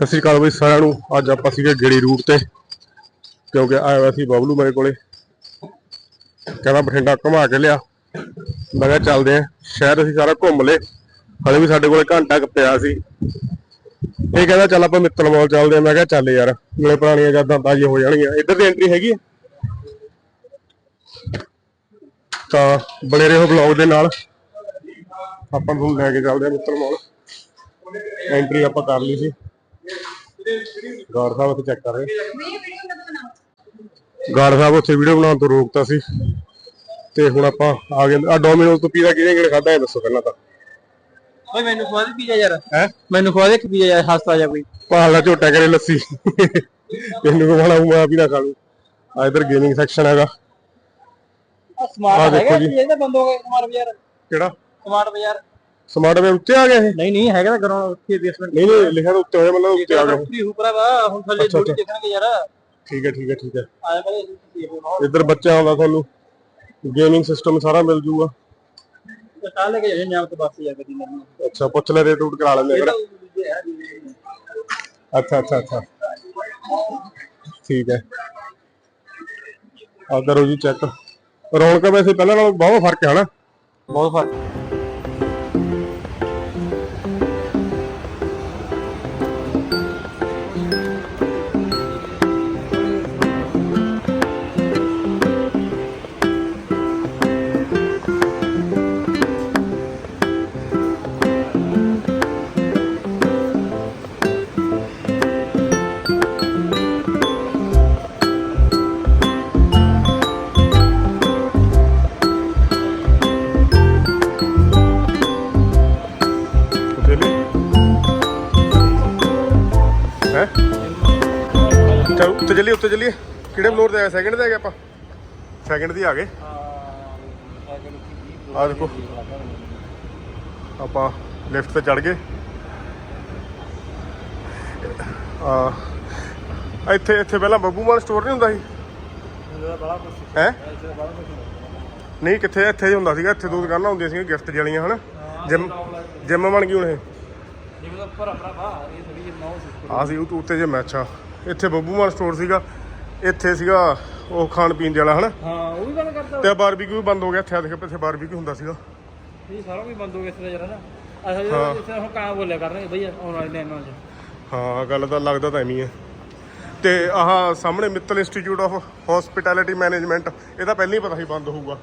ਸਤਿ ਸ਼੍ਰੀ ਅਕਾਲ ਬਈ ਸਾਰਿਆਂ ਨੂੰ। ਅੱਜ ਆਪਾਂ ਸੀਗੇ ਗੇੜੀ ਰੂਟ ਤੇ, ਕਿਉਂਕਿ ਆਇਆ ਹੋਇਆ ਸੀ ਬਬਲੂ ਮੇਰੇ ਕੋਲੇ। ਕਹਿੰਦਾ ਬਠਿੰਡਾ ਘੁਮਾ ਕੇ ਲਿਆ। ਮੈਂ ਕਿਹਾ ਚੱਲਦੇ ਆਂ ਸ਼ਹਿਰ ਅਸੀਂ ਸਾਰਾ ਘੁੰਮ ਲਏ। ਹਲੇ ਵੀ ਸਾਡੇ ਕੋਲੇ ਘੰਟਾ ਕੁ ਪਿਆ ਸੀ। ਇਹ ਕਹਿੰਦਾ ਚੱਲ ਆਪਾਂ ਮਿੱਤਲ ਮਾਲ ਚੱਲਦੇ ਆਂ ਮੈਂ ਕਿਹਾ ਚੱਲ ਯਾਰ ਮੇਰੇ ਪੁਰਾਣੀਆਂ ਯਾਦਾਂ ਤਾਜ਼ੀਆਂ ਹੋ ਜਾਣਗੀਆਂ। ਇੱਧਰ ਦੀ ਐਂਟਰੀ ਹੈਗੀ ਤਾਂ ਬਣੇ ਰਹੋ ਬਲੌਗ ਦੇ ਨਾਲ ਆਪਾਂ ਤੁਹਾਨੂੰ ਲੈ ਕੇ ਚੱਲਦੇ ਆਂ ਮਿੱਤਲ ਮਾਲ। ਐਂਟਰੀ ਆਪਾਂ ਕਰ ਲਈ ਸੀ। ਗਾਰਡ ਸਾਹਿਬ ਉੱਥੇ ਚੈੱਕ ਕਰ ਰਹੇ। ਗਾਰਡ ਸਾਹਿਬ ਉੱਥੇ ਵੀਡੀਓ ਬਣਾਉਣ ਤੋਂ ਰੋਕਤਾ ਸੀ। ਤੇ ਹੁਣ ਆਪਾਂ ਆ ਗਏ ਆ ਡੋਮਿਨੋਜ਼ ਤੋਂ ਪੀਜ਼ਾ ਕਿਹਨੇ ਕਿਹਨੇ ਖਾਦਾ ਇਹ ਦੱਸੋ ਪਹਿਲਾਂ ਤਾਂ। ਓਏ ਮੈਨੂੰ ਖਵਾ ਦੇ ਪੀਜ਼ਾ ਯਾਰ। ਹੈ? ਮੈਨੂੰ ਖਵਾ ਦੇ ਇੱਕ ਪੀਜ਼ਾ ਯਾਰ ਹਸਤਾ ਜਾ ਕੋਈ। ਦਾ ਝੋਟਾ ਕਰੇ ਲੱਸੀ। ਤੈਨੂੰ ਕੋ ਬਣਾ ਮੈਂ ਵੀ ਨਾ ਖਾ ਲੂ ਆ ਇਧਰ ਗੇਮਿੰਗ ਸੈਕਸ਼ਨ ਹੈਗਾ। ਸਮਾਰਟ ਹੈਗਾ ਜੀ। ਪੀਜ਼ਾ ਦਾ ਬੰਦ ਹੋ ਗਿਆ ਸਮਾਰਟ ਬਾਜ਼ਾਰ। ਕਿਹੜਾ? ਸਮਾਰਟ ਬਾਜ਼ਾਰ। ਸਮਾਰਟ ਵੇ ਉੱਤੇ ਆ ਗਿਆ ਇਹ? ਨਹੀਂ ਨਹੀਂ ਹੈਗਾ ਤਾਂ ਗਰਾਊਂਡ ਉੱਥੇ ਬੇਸਮੈਂਟ ਨਹੀਂ ਨਹੀਂ ਲਿਖਿਆ ਤਾਂ ਉੱਤੇ ਹੋਇਆ ਮਤਲਬ ਉੱਤੇ ਆ ਗਿਆ ਉੱਪਰੀ ਉਪਰਾ ਵਾ ਹੁਣ ਥੱਲੇ ਅੱਛਾ, ਥੋੜੀ ਅੱਛਾ। ਦੇਖਣਗੇ ਯਾਰ। ਠੀਕ ਹੈ ਠੀਕ ਹੈ ਠੀਕ ਹੈ। ਆਇਆ ਹੋਣਾ ਇੱਧਰ ਬੱਚਿਆਂ ਦਾ ਤੁਹਾਨੂੰ ਗੇਮਿੰਗ ਸਿਸਟਮ ਸਾਰਾ ਮਿਲ ਜੂਗਾ। ਤੇ ਕਾਹ ਲੈ ਕੇ ਜਾਣੇ ਨਿਆਮ ਤੋਂ ਬਸ ਜਾ ਕੇ ਦੀ ਮੈਨੂੰ ਅੱਛਾ ਪੁੱਛ ਲੈ ਰੇਟ ਰੂਟ ਕਰਾ ਲੈਂਦੇ ਜੀ। ਅੱਛਾ ਅੱਛਾ ਅੱਛਾ। ਠੀਕ ਹੈ। ਆ ਕਰੋ ਜੀ ਚੈੱਕ ਰੌਣਕ ਵੈਸੇ ਪਹਿਲਾਂ ਨਾਲੋਂ ਬਹੁਤ ਫ਼ਰਕ ਹੈ ਹਨਾ? ਬਹੁਤ ਫ਼ਰਕ। ਚਲ ਉੱਤੇ ਚੱਲੀਏ ਉੱਤੇ ਚੱਲੀਏ। ਕਿਹੜੇ ਫਲੋਰ ਤੇ ਆਏ ਸੈਕਿੰਡ ਤੇ ਆ ਗਏ ਆਪਾਂ? ਸੈਕਿੰਡ ਦੀ ਆ ਗਏ? ਆ ਦੇਖੋ। ਆਪਾਂ ਲਿਫਟ ਤੇ ਚੜ ਗਏ। ਆ ਇੱਥੇ ਇੱਥੇ ਪਹਿਲਾਂ ਬੱਬੂ ਮਾਨ ਸਟੋਰ ਨਹੀਂ ਹੁੰਦਾ ਸੀ? ਹੈ? ਨਹੀਂ ਕਿੱਥੇ? ਇੱਥੇ ਹੀ ਹੁੰਦਾ ਸੀਗਾ। ਇੱਥੇ ਦੋ ਦੁਕਾਨਾਂ ਹੁੰਦੀਆਂ ਸੀਗੀਆਂ ਗਿਫਟ ਵਾਲੀਆਂ ਹਨਾ? ਜਿਮ ਜਿਮ ਬਣ ਗਈ ਹੁਣ ਇਹ। ਜਿਵੇਂ ਦਾ ਉੱਪਰ ਆਪਣਾ ਬਾਹਰ ਇਹ ਥੋੜੀ ਜਿਹੀ ਨੌ ਸੀ। ਆ ਸੀ ਉਹ ਤੋਂ ਉੱਤੇ ਜੇ ਮੈਚ ਆ। ਇੱਥੇ ਬੱਬੂ ਮਾਨ ਸਟੋਰ ਸੀਗਾ। ਇੱਥੇ ਸੀਗਾ ਉਹ ਖਾਣ ਪੀਣ ਦੇ ਵਾਲਾ ਹਨਾ? ਹਾਂ ਉਹ ਵੀ ਬੰਦ ਕਰਤਾ। ਤੇ ਬਾਰਬੀਕਿਊ ਵੀ ਬੰਦ ਹੋ ਗਿਆ ਇੱਥੇ ਆ ਦੇਖ ਇੱਥੇ ਬਾਰਬੀਕਿਊ ਹੁੰਦਾ ਸੀਗਾ। ਇਹ ਸਾਰਾ ਵੀ ਬੰਦ ਹੋ ਗਿਆ ਤਰ੍ਹਾਂ ਯਾਰ ਨਾ ਜਿਸ ਤਰ੍ਹਾਂ ਹੁਣ ਕਾਂ ਬੋਲਿਆ ਕਰਨਗੇ ਬਈ ਆਉਣ ਵਾਲੇ ਟਾਈਮਾਂ 'ਚ ਹਾਂ ਗੱਲ ਤਾਂ ਲੱਗਦਾ ਤਾਂ ਐਵੇਂ ਹੀ ਹੈ ਤੇ ਆਹ ਸਾਹਮਣੇ Mittal institute of hospitality management ਇਹਦਾ ਪਹਿਲਾਂ ਹੀ ਪਤਾ ਸੀ ਬੰਦ ਹੋਊਗਾ।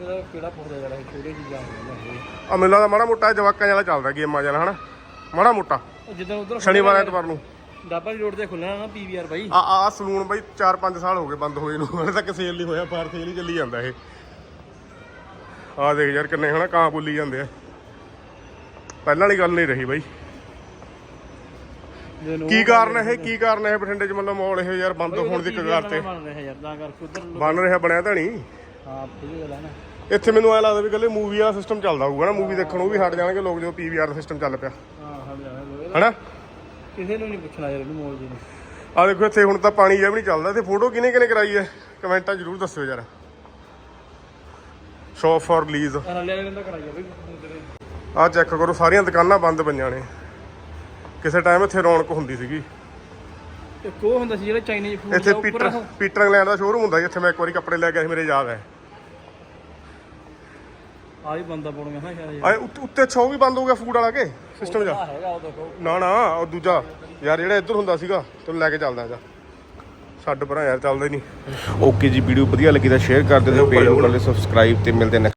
ਇਹਦਾ ਕਿਹੜਾ ਪੁੱਛਦਾ ਇਹ ਛੋਟੇ ਚੀਜ਼ਾਂ ਹੁੰਦੀਆਂ ਇਹ? ਆ ਮੇਲਾ ਦਾ ਮਾੜਾ ਮੋਟਾ ਜਵਾਕਾਂ ਵਾਲਾ ਚੱਲਦਾ ਗੇਮਾਂ ਜਿਹਾ ਹਨਾ? ਮਾੜਾ ਮੋਟਾ। ਜਿੱਦਾਂ ਉਧਰ ਸ਼ਨੀਵਾਰ ਐਤਵਾਰ ਨੂੰ। ਡਾਬਾ ਰੋਡ ਤੇ ਖੁੱਲਣਾ ਨਾ ਪੀਵੀਆਰ ਬਾਈ। ਆ ਆ ਸਲੂਨ ਬਈ 4-5 ਸਾਲ ਹੋ ਗਏ ਬੰਦ ਹੋਏ ਨੂੰ ਹਲੇ ਤੱਕ ਸੇਲ ਨਹੀਂ ਹੋਇਆ ਬਾਹਰ ਸੇਲ ਹੀ ਚੱਲੀ ਜਾਂਦਾ ਇਹ। ਆ ਦੇਖ ਯਾਰ ਕਿੰਨੇ ਹਨਾ ਕਾਂ ਬੋਲੀ ਜਾਂਦੇ ਆ। ਪਹਿਲਾਂ ਵਾਲੀ ਗੱਲ ਨਹੀਂ ਰਹੀ ਬਾਈ। ਕੀ ਕਾਰਨ ਇਹ ਕੀ ਕਾਰਨ ਇਹ ਬਠਿੰਡੇ ਚ ਮਤਲਬ ਮੌਲ ਇਹ ਯਾਰ ਬੰਦ ਹੋਣ ਦੀ ਕਗਾਰ ਤੇ? ਬਣ ਰਿਹਾ ਬਣਿਆ ਤਾਂ ਨਹੀਂ। ਹਾਂ ਠੀਕ ਗੱਲ ਹੈ ਨਾ। ਇੱਥੇ ਮੈਨੂੰ ਐ ਲੱਗਦਾ ਵੀ ਕੱਲੇ ਮੂਵੀ ਵਾਲਾ ਸਿਸਟਮ ਚੱਲਦਾ ਹੋਊਗਾ ਨਾ ਮੂਵੀ ਦੇਖਣ ਉਹ ਵੀ ਹਟ ਜਾਣਗੇ ਲੋਕ ਜਦੋਂ ਪੀਵੀਆਰ ਦਾ ਸਿਸਟਮ ਚੱਲ ਪਿਆ। ਹਾਂ ਹਾਂ ਜਾਣਾ ਹਨਾ? ਕਿਸੇ ਨੂੰ ਨਹੀਂ ਪੁੱਛਣਾ ਯਾਰ ਇਹਨੂੰ ਮੋਲ ਜੀ ਨੂੰ ਆ ਦੇਖੋ ਇੱਥੇ ਹੁਣ ਤਾਂ ਪਾਣੀ ਜਿਹਾ ਵੀ ਨਹੀਂ ਚੱਲਦਾ। ਇੱਥੇ ਫੋਟੋ ਕਿਹਨੇ ਕਿਹਨੇ ਕਰਾਈ ਹੈ? ਕਮੈਂਟਾਂ ਜ਼ਰੂਰ ਦੱਸਿਓ ਯਾਰ। ਸ਼ੋਪ ਫॉर ਰਿਲੀਜ਼ ਆ ਹੱਲੇ ਵਾਲੇ ਦਾ ਕਰਾਈਆ ਬਈ ਤੇਰੇ। ਆ ਚੈੱਕ ਕਰੋ ਸਾਰੀਆਂ ਦੁਕਾਨਾਂ ਬੰਦ ਪਈਆਂ ਨੇ। ਕਿਸੇ ਟਾਈਮ ਇੱਥੇ ਰੌਣਕ ਹੁੰਦੀ ਸੀਗੀ। ਤੇ ਕੋ ਹੁੰਦਾ ਸੀ ਜਿਹੜਾ ਚਾਈਨੀਜ਼ ਫੂਡ ਇੱਥੇ ਪੀਟਰ ਪੀਟਰ ਇੰਗਲੈਂਡ ਦਾ ਸ਼ੋਰੂਮ ਹੁੰਦਾ ਸੀ ਇੱਥੇ ਮੈਂ ਇੱਕ ਵਾਰੀ ਕੱਪੜੇ ਲੈ ਕੇ ਆਇਆ ਸੀ ਮੇਰੇ ਯਾਦ ਹੈ। ਆ ਵੀ ਬੰਦਾ ਪਾਉਣਗੇ ਨਾ ਸ਼ਾਇਦ ਆ ਉੱਤੇ- ਉੱਤੇ ਅੱਛਾ ਉਹ ਵੀ ਬੰਦ ਹੋ ਗਿਆ ਫੂਡ ਵਾਲਾ ਕੇ ਸਿਸਟਮ ਜਾ। ਆ ਹੈਗਾ ਉਹ ਦੇਖੋ। ਨਾ ਨਾ ਉਹ ਦੂਜਾ। ਯਾਰ ਜਿਹੜਾ ਇੱਧਰ ਹੁੰਦਾ ਸੀਗਾ ਤੈਨੂੰ ਲੈ ਕੇ ਚੱਲਦਾ ਜਾ। ਛੱਡ ਪਰਾਂ ਯਾਰ ਚੱਲਦਾ ਹੀ ਨਹੀਂ। ਓਕੇ ਜੀ ਵੀਡੀਓ ਵਧੀਆ ਲੱਗੀ ਤਾਂ ਸ਼ੇਅਰ ਕਰ ਦਿਓ ਤੇ ਪੇਜ ਨੂੰ ਕਰ ਲਿਓ ਸਬਸਕ੍ਰਾਈਬ ਤੇ ਮਿਲਦੇ ਨੇ